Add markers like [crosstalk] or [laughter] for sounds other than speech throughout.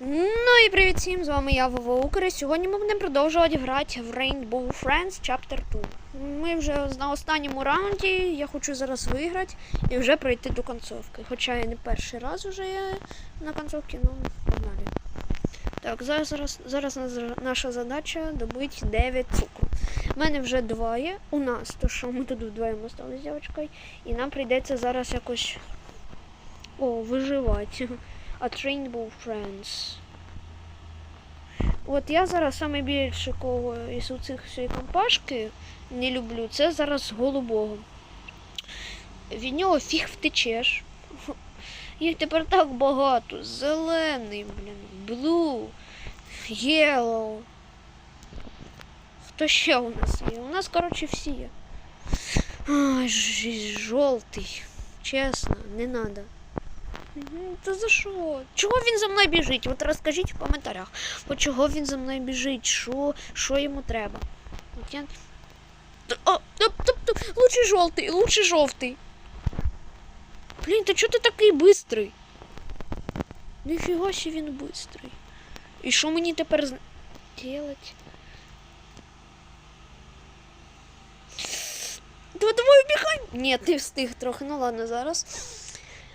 Ну і привіт всім, з вами я Укр. і Сьогодні ми будемо продовжувати грати в Rainbow Friends Chapter 2. Ми вже на останньому раунді, я хочу зараз виграти і вже пройти до концовки. Хоча я не перший раз вже є на концовці, ну погнали. Так, зараз, зараз, зараз наша задача добити 9 цукру. У мене вже двоє. У нас, то що ми тут вдвоєм осталися з дівчинкою, і нам прийдеться зараз якось о, виживати. От Rainbow Friends. От я зараз саме більше кого із цих всієї компашки не люблю, це зараз голубого. Від нього фіг втечеш. [laughs] Їх тепер так багато. Зелений, блін, blue, yellow. Хто ще у нас є? У нас, коротше, всі є. Ай, ж- жовтий. Чесно, не надо. Та за що? Чого він за мною біжить? От розкажіть в коментарях. От чого він за мною біжить? Що, що йому треба? От я... О, топ, топ, топ, лучше жовтий, лучше жовтий. Блін, та чого ти такий бистрий? Ніфіга ще він бистрий. І що мені тепер з... делать? Давай, давай, убігай! Ні, ти встиг трохи, ну ладно, зараз.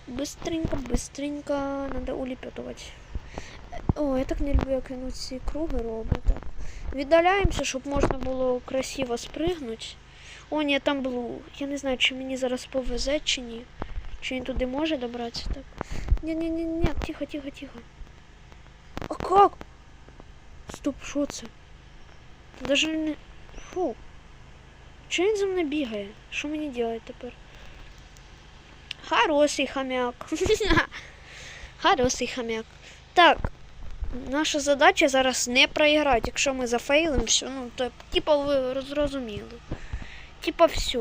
Быстренько, быстренько надо улепетывать. О, я так не люблю, як він ці круги робить. Так. Віддаляємося, щоб можна було красиво спригнути. О, ні, там блу. Я не знаю, чи мені зараз повезе, чи ні. Чи він туди може добратися так. Ні-ні-ні, тихо, тихо, тихо. А как? Стоп, що це? Та Даже не. Фу. Чи він за мною бігає? Що мені робити тепер? Хороший хомяк. [laughs] Хороший хомяк. Так. Наша задача зараз не проіграти. Якщо ми зафейлимо, все, ну, то типа ви зрозуміли. Типа все.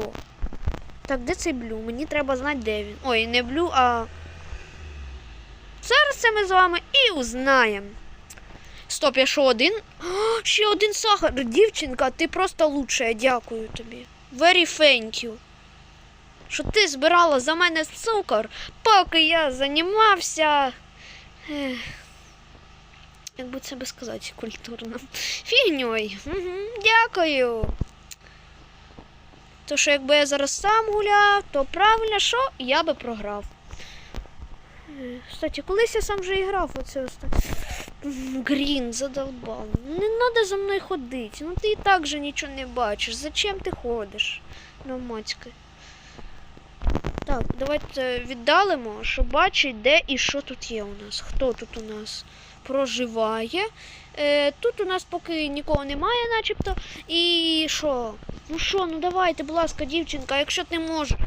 Так, де цей блю? Мені треба знати, де він. Ой, не блю, а. Зараз це ми з вами і узнаємо. Стоп, я що один? О, ще один сахар. Дівчинка, ти просто лучшая, дякую тобі. Very thank you що ти збирала за мене цукор, поки я займався. Як би це би сказати культурно. Фігньою. Дякую. То що якби я зараз сам гуляв, то правильно, що я би програв. Кстати, колись я сам вже і грав оце Грін задолбав. Не треба за мною ходити. Ну ти і так же нічого не бачиш. Зачем ти ходиш? Ну, матьки. Так, давайте віддалимо, щоб бачити, де і що тут є у нас. Хто тут у нас проживає. Е, тут у нас поки нікого немає, начебто. І що? Ну що, ну давайте, будь ласка, дівчинка, якщо ти можеш.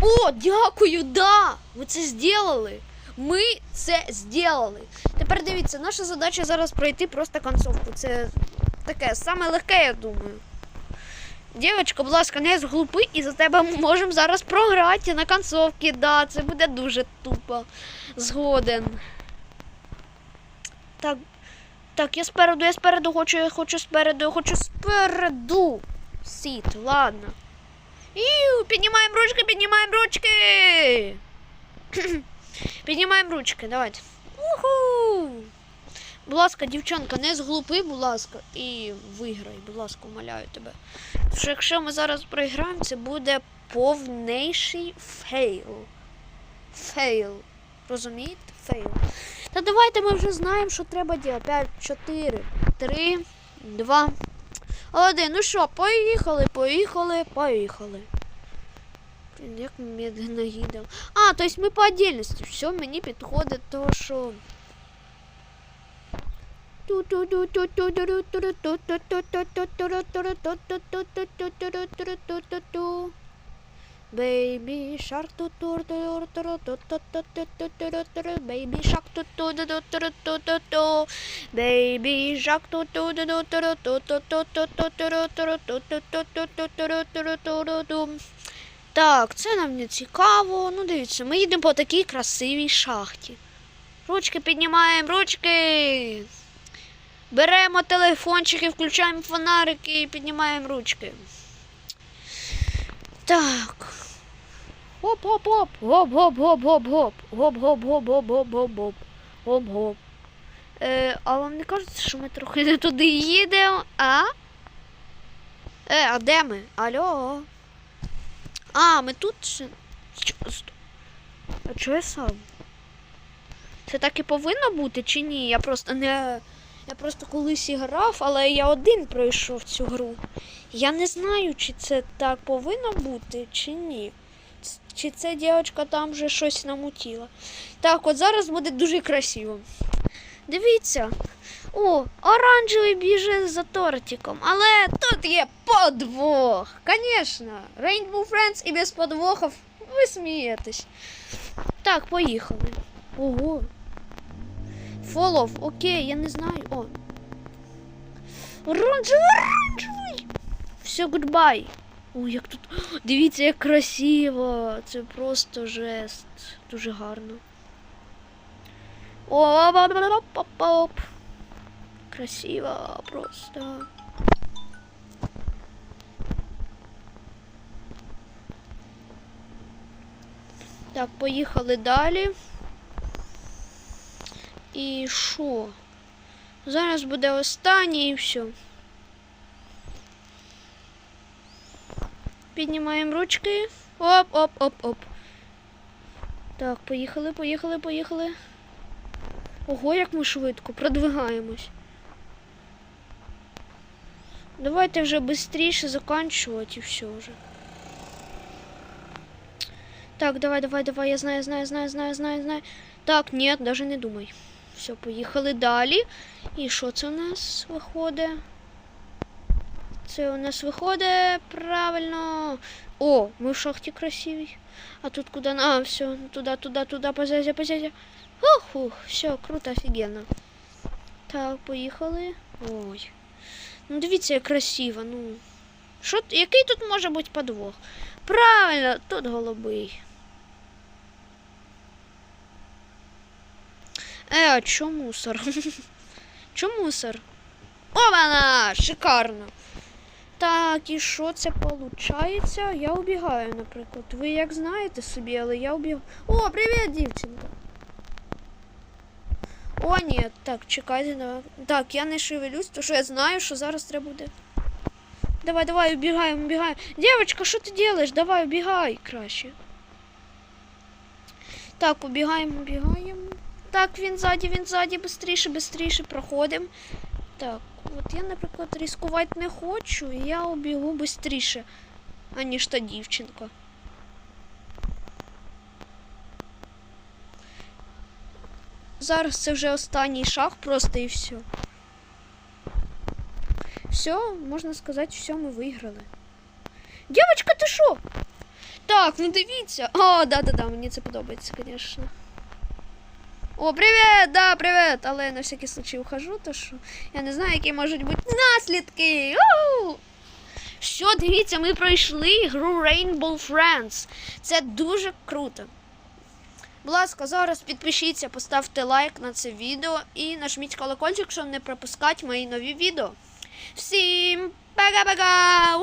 О, дякую, да! Ви це зробили. Ми це зробили. Тепер дивіться, наша задача зараз пройти просто концовку. Це таке саме легке, я думаю. Дівчинка, будь ласка, не зглупи, і за тебе ми можемо зараз програти на концовці. Да, це буде дуже тупо. Згоден. Так, так, я спереду, я спереду хочу, я хочу спереду, я хочу спереду. Сіт, ладно. Іу, піднімаємо ручки, піднімаємо ручки. [clears throat] піднімаємо ручки, давайте. Уху! Будь ласка, дівчонка, не зглупи, будь ласка, і виграй, будь ласка, умоляю тебе. Тому що якщо ми зараз програємо, це буде повніший фейл. Фейл. Розумієте? Фейл. Та давайте ми вже знаємо, що треба робити. 5, 4, 3, 2, 1. Ну що, поїхали, поїхали, поїхали. Блін, як медленно їдемо. А, то есть ми по отдельності. Все, мені підходить то, що. Baby shark ту ту ту ту ту ту Baby shark ту ту ту ту ту ту ту Baby shark ту ту ту ту ту ту ту ту ту ту ту ту Так, це нам не цікаво. Ну, дивіться, ми їдемо по такій красивій шахті. Ручки піднімаємо, ручки. Беремо телефончики, включаємо фонарики і піднімаємо ручки. Так. Хоп-хоп-хоп. Гоп-гоп-гоп-гоп-гоп. Гоп-гоп-гоп-гоп-гоп-гоп. Гоп-гоп. Е, а вам не кажеться, що ми трохи не туди їдемо, а? Е, а де ми? Алло? А, ми тут. А чого я сам? Це так і повинно бути чи ні? Я просто не. Я просто колись грав, але я один пройшов цю гру. Я не знаю, чи це так повинно бути, чи ні. Чи ця дівчинка там вже щось намутіла. Так, от зараз буде дуже красиво. Дивіться. О, оранжевий біже за тортиком. Але тут є подвох. Звісно. Rainbow Friends і без подвохів. Ви смієтесь. Так, поїхали. Ого. Фолов, окей, я не знаю. О. Оранжевий, оранжевий. Все, гудбай. Ой, як тут. Дивіться, як красиво. Це просто жест. Дуже гарно. О, оп Красиво просто. Так, поїхали далі. І що? Зараз буде останнє і все. Піднімаємо ручки. Оп, оп, оп, оп. Так, поїхали, поїхали, поїхали. Ого, як ми швидко продвигаємось. Давайте вже швидше закінчувати і все вже. Так, давай, давай, давай, я знаю, знаю, знаю, знаю, знаю, знаю. Так, ні, даже не думай. Все, поїхали далі. І що це у нас виходить? Це у нас виходить правильно. О, ми в шахті красиві. А тут куди? А, все, туди, туди, туди, позязя, позязя. Ух, ух, все, круто, офігенно. Так, поїхали. Ой. Ну дивіться, як красиво. Ну. Що, який тут може бути подвох? Правильно, тут голубий. Е, а чо мусор? [laughs] Чо мусор? О, вона! Шикарно. Так, і що це виходить? Я убігаю, наприклад. Ви як знаєте собі, але я убігаю. О, привіт, дівчинка. О, ні, так, чекайте, давай. Так, я не шевелюсь, тому що я знаю, що зараз треба буде. Давай, давай, убігаємо, убігаємо. Дівчинка, що ти робиш? Давай, убігай краще. Так, убігаємо, убігаємо. Так, він ззаді, він ззаді, бистріше, бистріше проходимо. Так, от я, наприклад, ризикувати не хочу, і я обігу швидше, аніж та дівчинка. Зараз це вже останній шаг, просто і все. Все, можна сказати, все, ми виграли. Дівчинка, ти що? Так, ну дивіться. О, да-да-да, мені це подобається, звісно. О, привіт! Да, привіт! Але на всякий случай ухожу, то що я не знаю, які можуть бути наслідки. У! Все, дивіться, ми пройшли гру Rainbow Friends. Це дуже круто. Будь ласка, зараз підпишіться, поставте лайк на це відео і нажміть колокольчик, щоб не пропускати мої нові відео. Всім пока-пока!